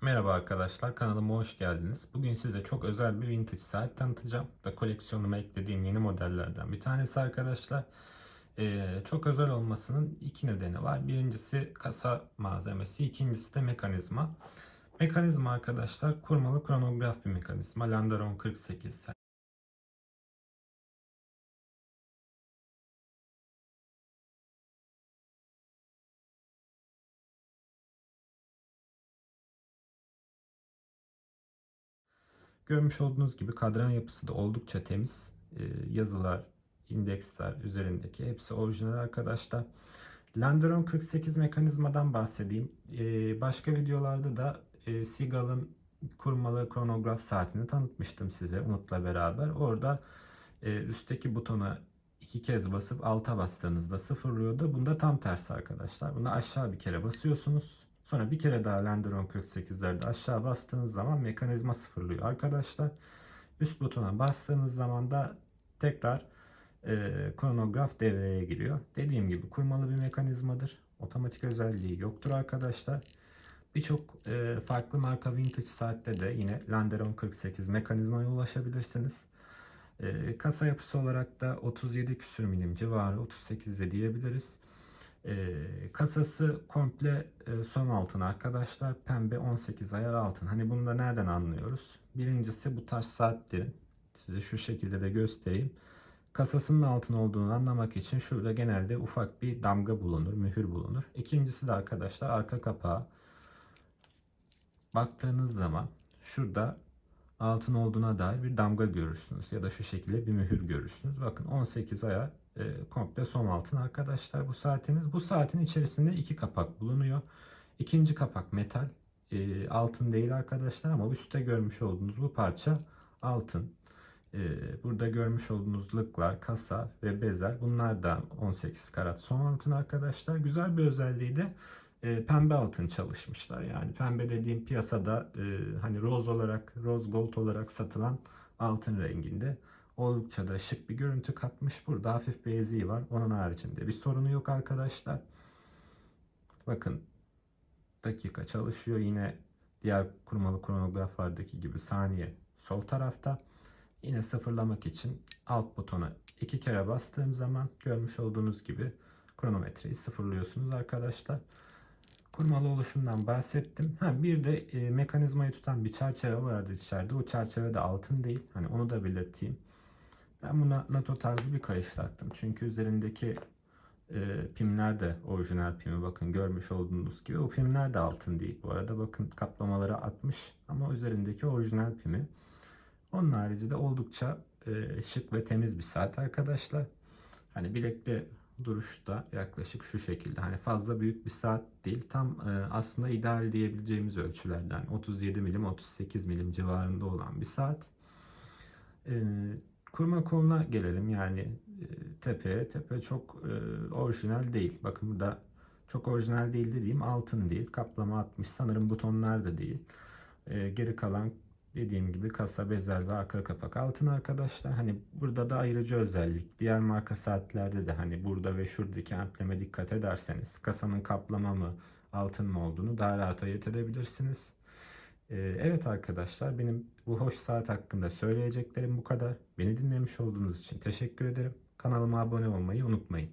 Merhaba arkadaşlar, kanalıma hoş geldiniz. Bugün size çok özel bir vintage saat tanıtacağım. Da koleksiyonuma eklediğim yeni modellerden bir tanesi arkadaşlar. Ee, çok özel olmasının iki nedeni var. Birincisi kasa malzemesi, ikincisi de mekanizma. Mekanizma arkadaşlar kurmalı kronograf bir mekanizma. Landaron 48 Görmüş olduğunuz gibi kadran yapısı da oldukça temiz. Ee, yazılar, indeksler üzerindeki hepsi orijinal arkadaşlar. Landeron 48 mekanizmadan bahsedeyim. Ee, başka videolarda da e, Seagull'ın kurmalı kronograf saatini tanıtmıştım size Umut'la beraber. Orada e, üstteki butona iki kez basıp alta bastığınızda sıfırlıyordu. Bunda tam tersi arkadaşlar. Bunda aşağı bir kere basıyorsunuz. Sonra bir kere daha Landeron 48'lerde aşağı bastığınız zaman mekanizma sıfırlıyor arkadaşlar. Üst butona bastığınız zaman da tekrar e, kronograf devreye giriyor. Dediğim gibi kurmalı bir mekanizmadır. Otomatik özelliği yoktur arkadaşlar. Birçok e, farklı marka vintage saatte de yine Landeron 48 mekanizmaya ulaşabilirsiniz. E, kasa yapısı olarak da 37 küsür milim civarı 38 de diyebiliriz. E, kasası komple e, son altın arkadaşlar. Pembe 18 ayar altın. Hani bunu da nereden anlıyoruz? Birincisi bu tarz saatlerin size şu şekilde de göstereyim. Kasasının altın olduğunu anlamak için şurada genelde ufak bir damga bulunur, mühür bulunur. İkincisi de arkadaşlar arka kapağı. Baktığınız zaman şurada altın olduğuna dair bir damga görürsünüz ya da şu şekilde bir mühür görürsünüz. Bakın 18 aya e, komple son altın arkadaşlar bu saatimiz. Bu saatin içerisinde iki kapak bulunuyor. İkinci kapak metal. E, altın değil arkadaşlar ama üstte görmüş olduğunuz bu parça altın. E, burada görmüş olduğunuz lıklar, kasa ve bezel bunlar da 18 karat son altın arkadaşlar. Güzel bir özelliği de e, pembe altın çalışmışlar. Yani pembe dediğim piyasada e, hani roz olarak, rose gold olarak satılan altın renginde. Oldukça da şık bir görüntü katmış. Burada hafif bir eziği var. Onun haricinde bir sorunu yok arkadaşlar. Bakın dakika çalışıyor. Yine diğer kurmalı kronograflardaki gibi saniye sol tarafta. Yine sıfırlamak için alt butona iki kere bastığım zaman görmüş olduğunuz gibi kronometreyi sıfırlıyorsunuz arkadaşlar. Kurmalı oluşumdan bahsettim. Ha, bir de e, mekanizmayı tutan bir çerçeve vardı içeride. O çerçeve de altın değil. Hani onu da belirteyim. Ben buna NATO tarzı bir kayış taktım. Çünkü üzerindeki e, pimler de orijinal pimi. Bakın görmüş olduğunuz gibi. O pimler de altın değil. Bu arada bakın kaplamaları atmış. Ama üzerindeki orijinal pimi. Onun harici de oldukça e, şık ve temiz bir saat arkadaşlar. Hani bilekte duruşta yaklaşık şu şekilde. Hani fazla büyük bir saat değil. Tam e, aslında ideal diyebileceğimiz ölçülerden. 37 milim 38 milim civarında olan bir saat. E, kurma koluna gelelim. Yani e, tepeye. Tepe çok e, orijinal değil. Bakın burada çok orijinal değil dediğim altın değil. Kaplama atmış. Sanırım butonlar da değil. E, geri kalan Dediğim gibi kasa, bezel ve arka kapak altın arkadaşlar. Hani burada da ayrıcı özellik. Diğer marka saatlerde de hani burada ve şuradaki ampleme dikkat ederseniz kasanın kaplama mı altın mı olduğunu daha rahat ayırt edebilirsiniz. Ee, evet arkadaşlar benim bu hoş saat hakkında söyleyeceklerim bu kadar. Beni dinlemiş olduğunuz için teşekkür ederim. Kanalıma abone olmayı unutmayın.